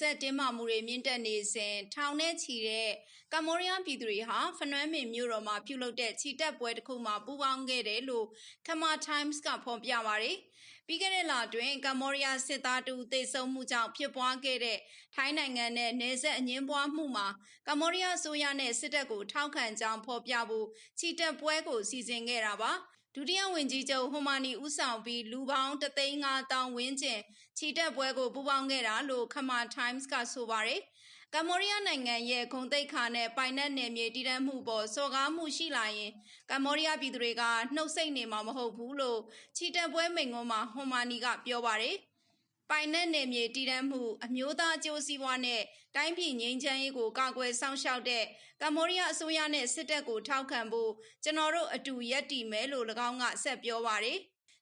ဆက်တင်းမာမှုတွေမြင့်တက်နေစဉ်ထောင်နဲ့ချီတဲ့ကမ္ဘောဒီးယားပြည်သူတွေဟာဖနွမ်းမင်မြို့တော်မှာပြုလုပ်တဲ့ချီတက်ပွဲတစ်ခုမှာပူးပေါင်းခဲ့တယ်လို့ခမာ Times ကဖော်ပြပါတယ်။ပြီးခဲ့တဲ့လအတွင်းကမ္ဘောဒီးယားစစ်သားတူသေဆုံးမှုကြောင့်ဖြစ်ပွားခဲ့တဲ့ထိုင်းနိုင်ငံနဲ့နေဆက်အငင်းပွားမှုမှာကမ္ဘောဒီးယားဆိုရနဲ့စစ်တပ်ကိုထောက်ခံကြောင်းဖော်ပြဖို့ချီတက်ပွဲကိုစီစဉ်ခဲ့တာပါ။ ဒုတိယဝန်ကြီးချုပ်ဟွန်မာနီဦးဆောင်ပြီးလူပေါင်း3,500ဝန်းကျင်ချီတက်ပွဲကိုပူးပေါင်းခဲ့တာလို့ခမာ Times ကဆိုပါတယ်။ကမ္ဘောဒီးယားနိုင်ငံရဲ့ဂုံတိတ်ခါနဲ့ပိုင်နက်နယ်မြေတည်တံ့မှုပေါ်စော်ကားမှုရှိလာရင်ကမ္ဘောဒီးယားပြည်သူတွေကနှုတ်ဆက်နေမှာမဟုတ်ဘူးလို့ချီတက်ပွဲမိန့်ခွန်းမှာဟွန်မာနီကပြောပါတယ်။ ပိုင်နဲ့နယ်မြေတည်တံ့မှုအမျိုးသားအကျိုးစီးပွားနဲ့တိုင်းပြည်ငြိမ်းချမ်းရေးကိုကာကွယ်စောင့်ရှောက်တဲ့ကမ္ဘောဒီးယားအစိုးရနဲ့စစ်တပ်ကိုထောက်ခံဖို့ကျွန်တော်တို့အတူရက်တည်မယ်လို့၎င်းကဆက်ပြောပါတယ်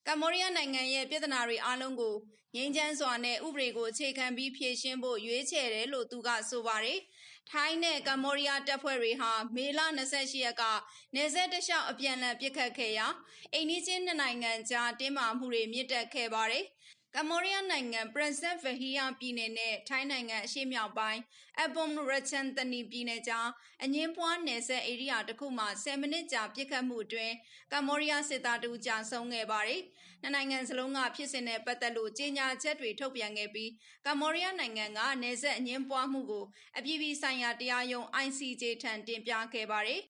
ကမ္ဘောဒီးယားနိုင်ငံရဲ့ပြည်ထနာတွေအားလုံးကိုငြိမ်းချမ်းစွာနဲ့ဥပဒေကိုအခြေခံပြီးဖြည့်ရှင်းဖို့ရွေးချယ်တယ်လို့သူကဆိုပါတယ်။ထိုင်းနဲ့ကမ္ဘောဒီးယားတပ်ဖွဲ့တွေဟာမေလ28ရက်ကနေဆက်တလျှောက်အပြန်အလှန်ပစ်ခတ်ခဲ့ရာအိန္ဒိချင်းနှစ်နိုင်ငံကြားတင်းမာမှုတွေမြင့်တက်ခဲ့ပါတယ်။ ကမ္ဘောဒီးယားနိုင်ငံ ပရဇက်ဗဟီယာပြည်နယ်နဲ့ ထိုင်းနိုင်ငံ အရှေ့မြောက်ပိုင်းအပွန်ရချန်တနီပြည်နယ်ကြား အငင်းပွားနယ်စပ် ဧရိယာတစ်ခုမှာ10မိနစ်ကြာ ပစ်ခတ်မှုအတွင်း ကမ္ဘောဒီးယားစစ်သားတူကြာဆုံးခဲ့ပါတယ်။နှစ်နိုင်ငံစလုံးက ဖြစ်စဉ်နဲ့ ပတ်သက်လို့ ကြေညာချက်တွေ ထုတ်ပြန်ခဲ့ပြီး ကမ္ဘောဒီးယားနိုင်ငံက နယ်စပ်အငင်းပွားမှုကို အပြည်ပြည်ဆိုင်ရာ တရားရုံး ICJ ထံ တင်ပြခဲ့ပါတယ်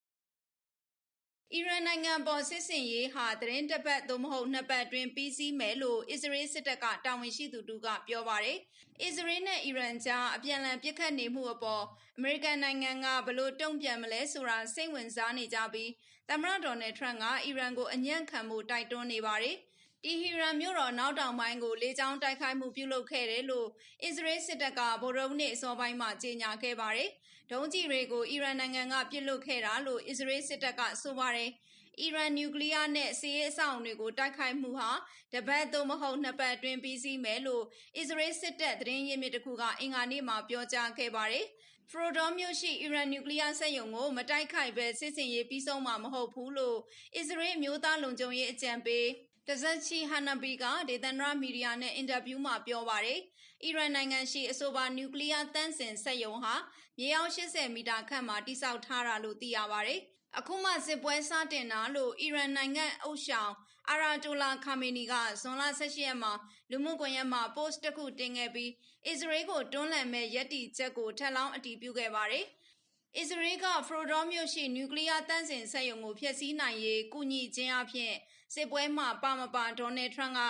အီရန်နိုင်ငံပေါ်စစ်စင်ရေးဟာသတင်းတစ်ပတ်သို့မဟုတ်နှစ်ပတ်တွင်ပြီးစီးမယ်လို့အစ္စရေးစစ်တပ်ကတာဝန်ရှိသူတူကပြောပါတယ်။အစ္စရေးနဲ့အီရန်ကြားအပြန်အလှန်ပစ်ခတ်နေမှုအပေါ်အမေရိကန်နိုင်ငံကဘလို့တုံ့ပြန်မလဲဆိုတာစိတ်ဝင်စားနေကြပြီးသမ္မတဒေါ်နယ်ထရန့်ကအီရန်ကိုအညံ့ခံမှုတိုက်တွန်းနေပါတယ်။ တီဟီရန်မြို့တော်နောက်တောင်ပိုင်းကိုလေကြောင်းတိုက်ခိုက်မှုပြုလုပ်ခဲ့တယ်လို့အစ္စရေးစစ်တပ်ကဗိုလ်ရုံးနေ့အစောပိုင်းမှာကြေညာခဲ့ပါတယ်။ဒုံးကျည်တွေကိုအီရန်နိုင်ငံကပစ်လွတ်ခဲ့တာလို့အစ္စရေးစစ်တပ်ကဆိုပါတယ်။အီရန်နျူကလ িয়ার နဲ့စစ်ရေးအဆောက်အုံတွေကိုတိုက်ခိုက်မှုဟာတပတ်သို့မဟုတ်နှစ်ပတ်အတွင်းပြီးစီးမယ်လို့အစ္စရေးစစ်တပ်သတင်းရင်းမြစ်တစ်ခုကအင်္ဂါနေ့မှာပြောကြားခဲ့ပါတယ်။ဖရိုဒွန်မြို့ရှိအီရန်နျူကလ িয়ার စက်ရုံကိုမတိုက်ခိုက်ဘဲစစ်စင်ရေးပြီးဆုံးမှာမဟုတ်ဘူးလို့အစ္စရေးမျိုးသားလုံခြုံရေးအကြံပေး တဇက်ချီဟာနဘီကဒေသန္တရမီဒီယာနဲ့အင်တာဗျူးမှာပြောပါတယ်။အီရန်နိုင်ငံရှိအဆိုပါနျူကလ িয়ার တန့်စင်စက်ရုံဟာမြေအောက်80မီတာခန့်မှာတိစောက်ထားတာလို့သိရပါတယ်။အခုမှစစ်ပွဲစတင်တာလို့အီရန်နိုင်ငံအုပ်ဆောင်အာရာတိုလာခါမီနီကဇွန်လ18ရက်မှာလူမှုကွန်ရက်မှာ post တစ်ခုတင်ခဲ့ပြီးအစ္စရေးကိုတွန်းလှန်မဲ့ယက်တီချက်ကိုထပ်လောင်းအတည်ပြုခဲ့ပါတယ်။အစ္စရေးကဖရိုဒေါမြို့ရှိနျူကလ িয়ার တန့်စင်စက်ရုံကိုဖျက်ဆီးနိုင်ရေးကူညီခြင်းအပြင် စစ်ပွဲမှာပါမပါဒေါ်နယ်ထရန့်က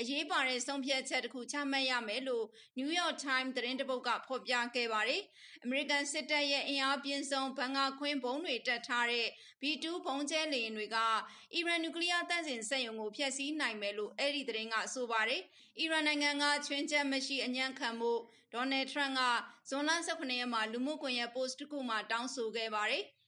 အရေးပါတဲ့ဆုံးဖြတ်ချက်တစ်ခုချမှတ်ရမယ်လို့ New York Times သတင်းတပုတ်ကဖော်ပြခဲ့ပါတယ်။ American စစ်တပ်ရဲ့အင်အားပြင်းဆုံးဘန်ကာခွင်းဘုံတွေတက်ထားတဲ့ B2 ဘုံကျဲလေယာဉ်တွေကအီရန်နျူကလ িয়ার တန့်စင်စက်ရုံကိုဖျက်ဆီးနိုင်မယ်လို့အဲ့ဒီသတင်းကဆိုပါတယ်။အီရန်နိုင်ငံကချွင်းချက်မရှိအညံ့ခံမှုဒေါ်နယ်ထရန့်ကဇွန်လ18ရက်မှာလူမှုကွန်ရက် post တစ်ခုမှာတောင်းဆိုခဲ့ပါတယ်။